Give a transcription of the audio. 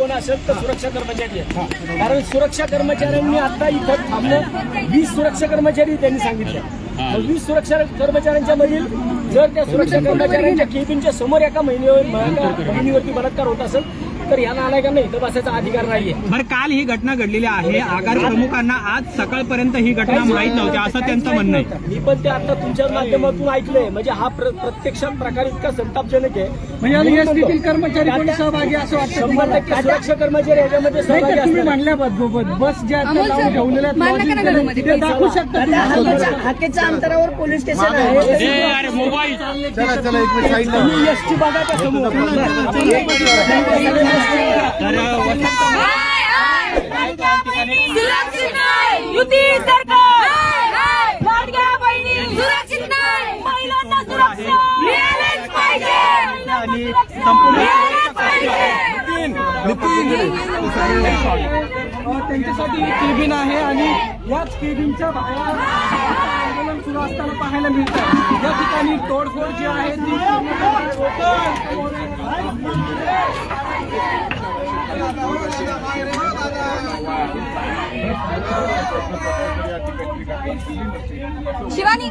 कोण असेल तर सुरक्षा कर्मचारी आहेत. कारण सुरक्षा कर्मचाऱ्यांनी आता इथं थांबणं वीस सुरक्षा कर्मचारी त्यांनी सांगितले. वीस सुरक्षा कर्मचाऱ्यांच्या मधील जर त्या सुरक्षा कर्मचाऱ्यांच्या केबिनच्या समोर एका महिन्यावर महिनीवरती बलात्कार होत असेल तर या नालायकांना इथं बसायचा अधिकार नाहीये. बरं काल ही घटना घडलेली आहे. आगार प्रमुखांना आज सकाळपर्यंत ही घटना माहीत नव्हती असं त्यांचं म्हणणं आहे. मी पण ते आता तुमच्या माध्यमातून ऐकलंय. म्हणजे हा प्र- प्रत्यक्षात प्रकार इतका संतापजनक आहे. म्हणजे या STतील कर्मचारी कोणी सहभागी असं वाटतं शंभर? टक्के सुरक्षा कर्मचारी याच्यामध्ये सहभागी तुम्ही असणार. म्हणल्या बस बस ज्या लावून ठेवलेल्या दाखवू शकता. हाकेच्या अंतरावर पोलीस स्टेशन आहे. अरे मोबाईल. तुम्ही एसटी युती सरकार. आणि संपूर्ण त्यांच्यासाठी केबिन आहे आणि याच केबिनच्या बाहेर आंदोलन सुरू असताना पाहायला मिळतं या ठिकाणी तोडफोड जी आहे ती शिवानी.